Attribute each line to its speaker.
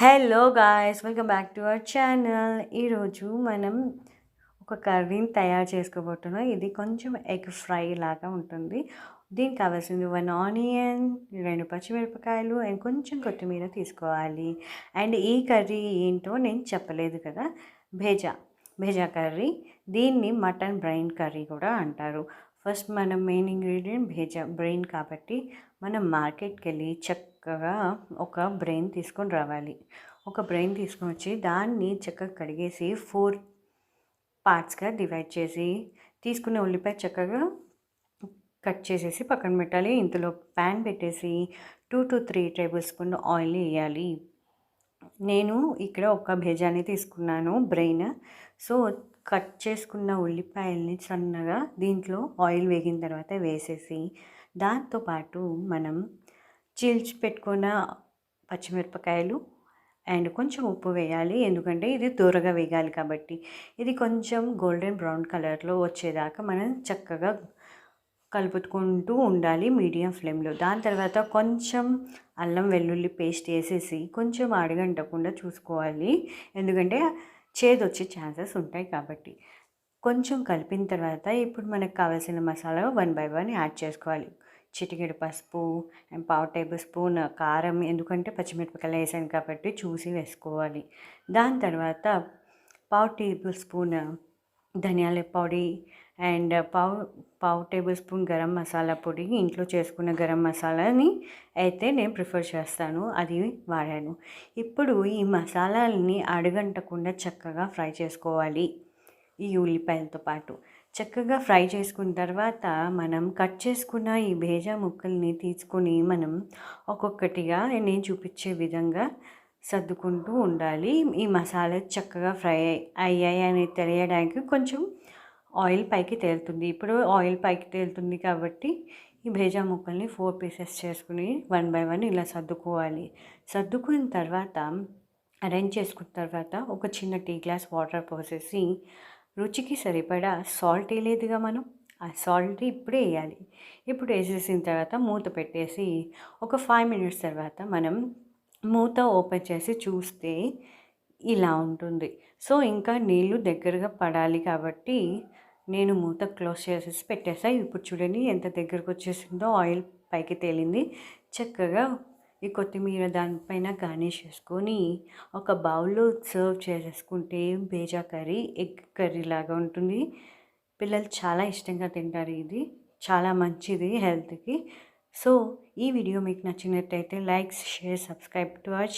Speaker 1: Hello guys welcome back to our channel ఈరోజు మనం ఒక కర్రీని తయారు చేసుకోబోతున్నాం. ఇది కొంచెం ఎగ్ ఫ్రై లాగా ఉంటుంది. దీనికి కావాల్సింది వన్ ఆనియన్ రెండు పచ్చిమిరపకాయలు అండ్ కొంచెం కొత్తిమీర తీసుకోవాలి. అండ్ ఈ కర్రీ ఏంటో నేను చెప్పలేదు కదా. భేజా భేజా కర్రీ దీన్ని మటన్ బ్రైన్ కర్రీ కూడా అంటారు. ఫస్ట్ మనం మెయిన్ ఇంగ్రీడియంట్ భేజా బ్రెయిన్ కాబట్టి మనం మార్కెట్కి వెళ్ళి చక్కగా ఒక బ్రెయిన్ తీసుకొని రావాలి. ఒక బ్రెయిన్ తీసుకొని వచ్చి దాన్ని చక్కగా కడిగేసి ఫోర్ పార్ట్స్గా డివైడ్ చేసి తీసుకున్న ఉల్లిపాయ చక్కగా కట్ చేసేసి పక్కన పెట్టాలి. ఇందులో ప్యాన్ పెట్టేసి two to three tablespoon oil వేయాలి. నేను ఇక్కడ ఒక భేజాని తీసుకున్నాను బ్రెయిన్. సో కట్ చేసుకున్న ఉల్లిపాయల్ని సన్నగా దీంట్లో ఆయిల్ వేగిన తర్వాత వేసేసి దాంతోపాటు మనం చీల్చి పెట్టుకున్న పచ్చిమిరపకాయలు అండ్ కొంచెం ఉప్పు వేయాలి. ఎందుకంటే ఇది దూరగా వేగాలి కాబట్టి. ఇది కొంచెం గోల్డెన్ బ్రౌన్ కలర్లో వచ్చేదాకా మనం చక్కగా కలుపుకుంటూ ఉండాలి మీడియం ఫ్లేమ్లో. దాని తర్వాత కొంచెం అల్లం వెల్లుల్లి పేస్ట్ వేసేసి కొంచెం అడగంటకుండా చూసుకోవాలి. ఎందుకంటే చేదు వచ్చే ఛాన్సెస్ ఉంటాయి కాబట్టి. కొంచెం కలిపిన తర్వాత ఇప్పుడు మనకు కావాల్సిన masala one by one add చేసుకోవాలి. చిటికెడు పసుపు అండ్ పావు టేబుల్ స్పూన్ కారం ఎందుకంటే పచ్చిమిరపకాయలు వేసాను కాబట్టి చూసి వేసుకోవాలి. దాని తర్వాత పావు టేబుల్ స్పూన్ ధనియాల పొడి అండ్ పావు పావు టేబుల్ స్పూన్ గరం మసాలా పొడి ఇంట్లో చేసుకున్న గరం మసాలాని అయితే నేను ప్రిఫర్ చేస్తాను అది వాడాను. ఇప్పుడు ఈ మసాలాలని అడగంటకుండా చక్కగా ఫ్రై చేసుకోవాలి ఈ ఉల్లిపాయలతో పాటు. చక్కగా ఫ్రై చేసుకున్న తర్వాత మనం కట్ చేసుకున్న ఈ భేజా ముక్కల్ని తీసుకొని మనం ఒక్కొక్కటిగా నేను చూపించే విధంగా సర్దుకుంటూ ఉండాలి. ఈ మసాలా చక్కగా ఫ్రై అయ్యాయి అని తెలియడానికి కొంచెం ఆయిల్ పైకి తేలుతుంది. ఇప్పుడు ఆయిల్ పైకి తేలుతుంది కాబట్టి ఈ భేజా ముక్కల్ని ఫోర్ పీసెస్ చేసుకుని వన్ బై వన్ ఇలా సర్దుకోవాలి. సర్దుకున్న తర్వాత అరేంజ్ చేసుకున్న తర్వాత ఒక చిన్న టీ గ్లాస్ వాటర్ పోసేసి రుచికి సరిపడా సాల్ట్ వేయలేదుగా మనం. ఆ సాల్ట్ ఇప్పుడే వేయాలి. ఇప్పుడు వేసేసిన తర్వాత మూత పెట్టేసి ఒక ఫైవ్ మినిట్స్ తర్వాత మనం మూత ఓపెన్ చేసి చూస్తే ఇలా ఉంటుంది. సో ఇంకా నీళ్ళు దగ్గరగా పడాలి కాబట్టి నేను మూత క్లోజ్ చేసేసి పెట్టేసా. ఇప్పుడు చూడండి ఎంత దగ్గరకు వచ్చేసిందో ఆయిల్ పైకి తేలింది. చక్కగా ఈ కొత్తిమీర దానిపైన గార్నిష్ చేసుకొని ఒక బౌల్లో సర్వ్ చేసేసుకుంటే బేజా కర్రీ ఎగ్ కర్రీ లాగా ఉంటుంది. పిల్లలు చాలా ఇష్టంగా తింటారు ఇది. చాలా మంచిది హెల్త్కి. సో ఈ వీడియో మీకు నచ్చినట్టయితే likes share subscribe to our channel